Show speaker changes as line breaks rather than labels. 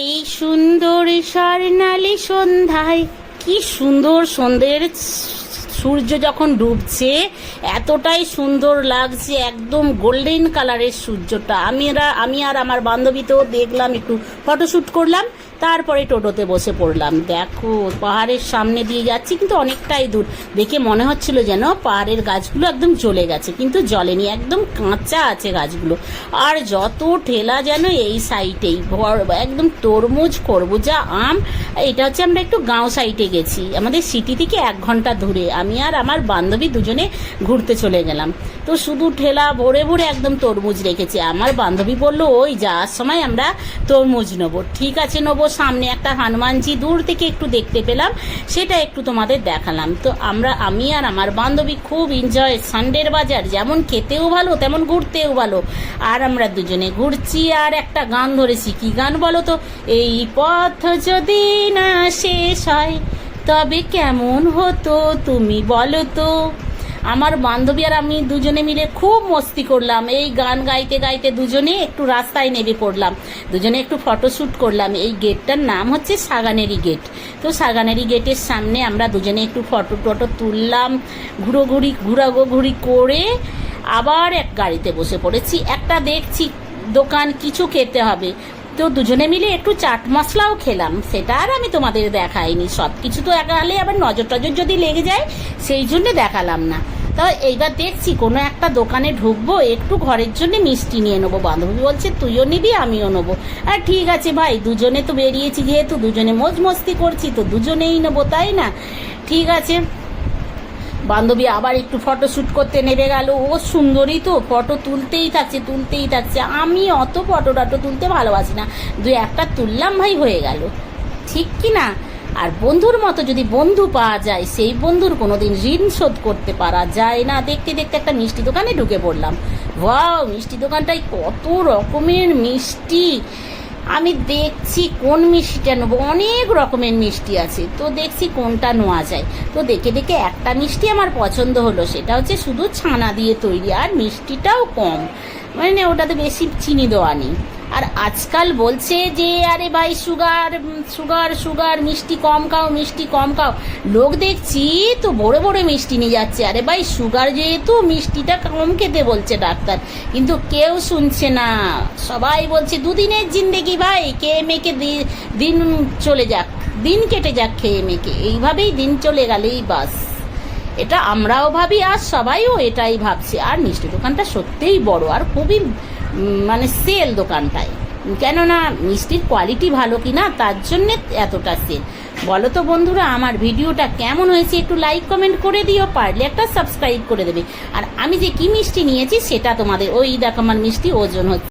এই সুন্দর স্বর্ণালী সন্ধ্যায়। কি সুন্দর সন্ধ্যের সূর্য যখন ডুবছে, এতটাই সুন্দর লাগছে, একদম গোল্ডেন কালারের সূর্যটা। আমি আমি আর আমার বান্ধবী তো দেখলাম, একটু ফটোশ্যুট করলাম। তারপরে টোটোতে বসে পড়লাম। দেখো, পাহাড়ের সামনে দিয়ে যাচ্ছি, কিন্তু অনেকটাই দূর। দেখে মনে হচ্ছিল যেন পাহাড়ের গাছগুলো একদম জ্বলে গেছে, কিন্তু জ্বলেনি, একদম কাঁচা আছে গাছগুলো। আর যত ঠেলা যেন এই সাইডেই একদম তরমুজ, খরবুজা, আম, এটা হচ্ছে আমরা একটু গাঁও সাইডে গেছি। আমাদের সিটি থেকে এক ঘণ্টা দূরে। আমি আর আমার বান্ধবী দুজনে ঘুরতে চলে গেলাম। তো শুধু ঠেলা ভরে ভরে একদম তরমুজ রেখেছে। আমার বান্ধবী বলল, ওই, যাওয়ার সময় আমরা তরমুজ নেব। ঠিক আছে, নেব। সামনে একটা হনুমানজি দূর থেকে একটু দেখতে পেলাম, সেটা একটু তোমাদের দেখালাম। তো আমরা, আমি আর আমার বান্ধবী খুব এনজয় সানডের বাজার, যেমন খেতেও ভালো, তেমন ঘুরতেও ভালো। আর আমরা দুজনে ঘুরছি আর একটা গান ধরেছি। কি গান বলো তো? এই পথ যদি না শেষ হয়, তবে কেমন হতো তুমি বলো তো? আমার বান্ধবী আর আমি দুজনে মিলে খুব মস্তি করলাম। এই গান গাইতে গাইতে দুজনে একটু রাস্তায় নেমে পড়লাম। দুজনে একটু ফটোশ্যুট করলাম। এই গেটটার নাম হচ্ছে সাগানেরি গেট। তো সাগানেরি গেটের সামনে আমরা দুজনে একটু ফটো টটো তুললাম, ঘুরোঘুরি, ঘুরাঘুরি করে আবার এক গাড়িতে বসে পড়েছি। একটা দেখছি দোকান কিছু খেতে হবে। তো দুজনে মিলে একটু চাট মশলাও খেলাম। সেটা আর আমি তোমাদের দেখাইনি। সব কিছু তো একালে আবার নজর টজর যদি লেগে যায়, সেই জন্য দেখালাম না। তা এইবার দেখছি কোনো একটা দোকানে ঢুকবো, একটু ঘরের জন্য মিষ্টি নিয়ে নেব। বান্ধবী বলছে, তুইও নিবি, আমিও নেব। আর ঠিক আছে ভাই, দুজনে তো বেরিয়েছি যেহেতু, দুজনে মজ মস্তি করছি, তো দুজনেই নেব, তাই না? ঠিক আছে। বান্ধবী আবার একটু ফটো শ্যুট করতে নেমে গেল। ও সুন্দরী তো ফটো তুলতেই থাকছে তুলতেই থাকছে। আমি অত ফটো টটো তুলতে ভালোবাসি না। দু একটা তুললাম ভাই, হয়ে গেল। ঠিক কি না? আর বন্ধুর মতো যদি বন্ধু পাওয়া যায়, সেই বন্ধুর কোনোদিন ঋণ শোধ করতে পারা যায় না। দেখতে দেখতে একটা মিষ্টি দোকানে ঢুকে পড়লাম। ওয়াও, মিষ্টি দোকানটায় কত রকমের মিষ্টি। আমি দেখছি কোন মিষ্টিটা নেব। অনেক রকমের মিষ্টি আছে। তো দেখছি কোনটা নেওয়া যায়। তো দেখে দেখে একটা মিষ্টি আমার পছন্দ হলো। সেটা হচ্ছে শুধু ছানা দিয়ে তৈরি। আর মিষ্টিটাও কম। মানে ওটাতে বেশি চিনি দেওয়া নেই। আর আজকাল বলছে যে, আরে ভাই, সুগার সুগার সুগার, মিষ্টি কম খাও, মিষ্টি কম খাও। লোক দেখছি তো বড় বড় মিষ্টি নিয়ে যাচ্ছে। আরে ভাই, সুগার যেহেতু, মিষ্টিটা কম খেতে বলছে ডাক্তার। কিন্তু কেউ শুনছে না। সবাই বলছে, দুদিনের জিন্দেগি ভাই মেখে দি- দিন চলে যাক। দিন কেটে যাক খেয়ে মেখে। এইভাবেই দিন চলে গেলেই বাস। এটা আমরাও ভাবি, আর সবাইও এটাই ভাবছে। আর মিষ্টি দোকানটা সত্যিই বড়। আর খুবই মানে সেল দোকানটায়। কেননা মিষ্টির কোয়ালিটি ভালো কি না তার জন্যে এতটা সেল বলো তো বন্ধুরা, আমার ভিডিওটা কেমন হয়েছে একটু লাইক কমেন্ট করে দিও, পারলে একটা সাবস্ক্রাইব করে দেবে। আর আমি যে কি মিষ্টি নিয়েছি, সেটা তোমাদের ওই দেখো আমার মিষ্টি, ওজন হচ্ছে